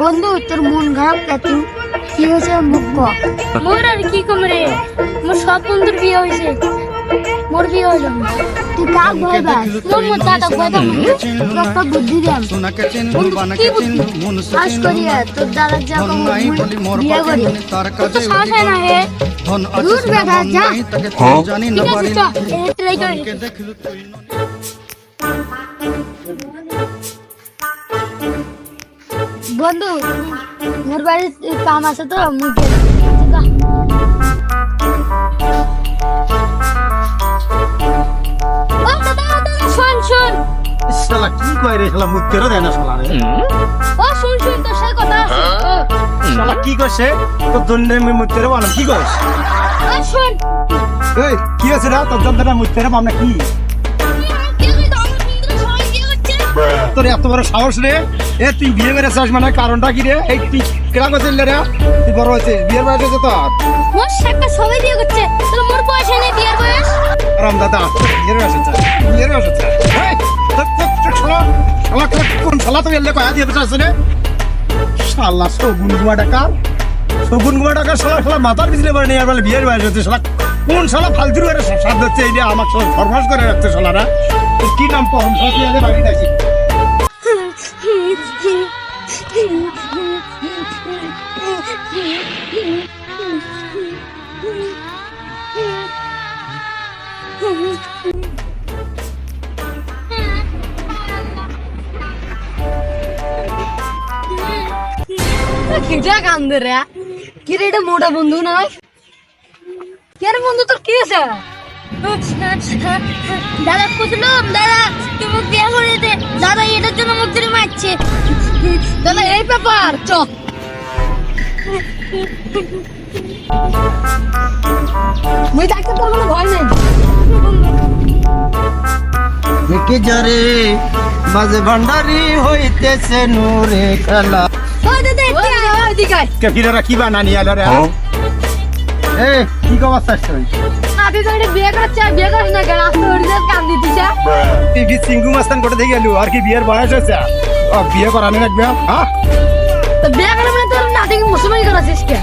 বন্ধু তোর মন খারাপ কেন কি হয়েছে মুখ ক? মোর আর কি কম রে? মোর সব বন্ধুর বিয়ে হয়েছে। মোর বিয়ে হলো তুই কাক ভয় পাস? মোর মোর দাদা কয়টা তোর একটা বুদ্ধি দিলাম কি বুদ্ধি? আজ করিয়া তোর দাদার যা মোর বিয়ে করি। তার তোর তো হয় না হে। ধন আছে দূর বেটা, যা। না ঠিক আছে পারি চ। এ ট্রাই করি। কে দেখিলু তুই না বন্ধু মোর বাড়ির কাম আছে তো মুই গেলাম। যা। ও দাদা দাদা শোন শোন। শালা কি কয় রে শালা মুত্তেরও দেয় না শালা রে। ও শুন শুন তোর সাথে কথা আছে। শালা কি করছে তোর জন্য আমি মুত্তেরও বানাম কি কইস ও শোন। এই কি আছে রে? তোর জন্য মুত্তেরও বানাম কি কি? তোর এত বড় সাহস রে? এ তুই বিয়ে করে চাস মানে কারণটা কি রে? এই তুই কেনা করছিস রে তুই বড় হয়েছিস বিয়ের বয়স হয়েছে তোর। মোর সবাই বিয়ে করছে তাহলে মোর বয়স নেই বিয়ের বয়স? রাম দাদা বিয়ের বয়স হয়েছে বিয়ের বয়স হয়েছে। শালা কোন- কোন শালা তুই এলে কয়া দিয়ে বসে রে? শালা সগুন গুয়া টাকা সগুন গুয়া টাকা শালা শালা মাথার পিছনে পড়ে নিয়ে বলে বিয়ের বয়স হচ্ছে শালা কোন শালা ফালতু করে সাথ হচ্ছে এই যে আমার শালা সর্বাস করে রাখছে শালারা। কি নাম পরম শালা? তুই আগে আসি কান্দে রে কি রে এটা মোটা বন্ধু নয়? কে রে বন্ধু তোর কি আছে দাদা খুঁজলাম দাদা তুমি বিয়ে করে দে দাদা এটার জন্য মুখ ধরে মারছে। দাদা এই ব্যাপার চ মুই ডাক্তার তোর কোনো ভয় নেই। দেখে যারে মাঝে ভান্ডারি হইতেছে নূরে খেলা। কেফিরারা কি বানানি আলো রে এ কি অবস্থা তুই আগে তো এটা বিয়ে করার বিয়ে করিস না কেন? আসতে ওর কান দিতিস টিভি সিঙ্গু মাস্তান করে দেখে গেলু? আর কি বিয়ের বয়স হয়েছে? বিয়ে করানি রাখবে হ্যাঁ? তো বিয়ে করে মানে তোর নাতিকে মুসলমানি করাছিস কে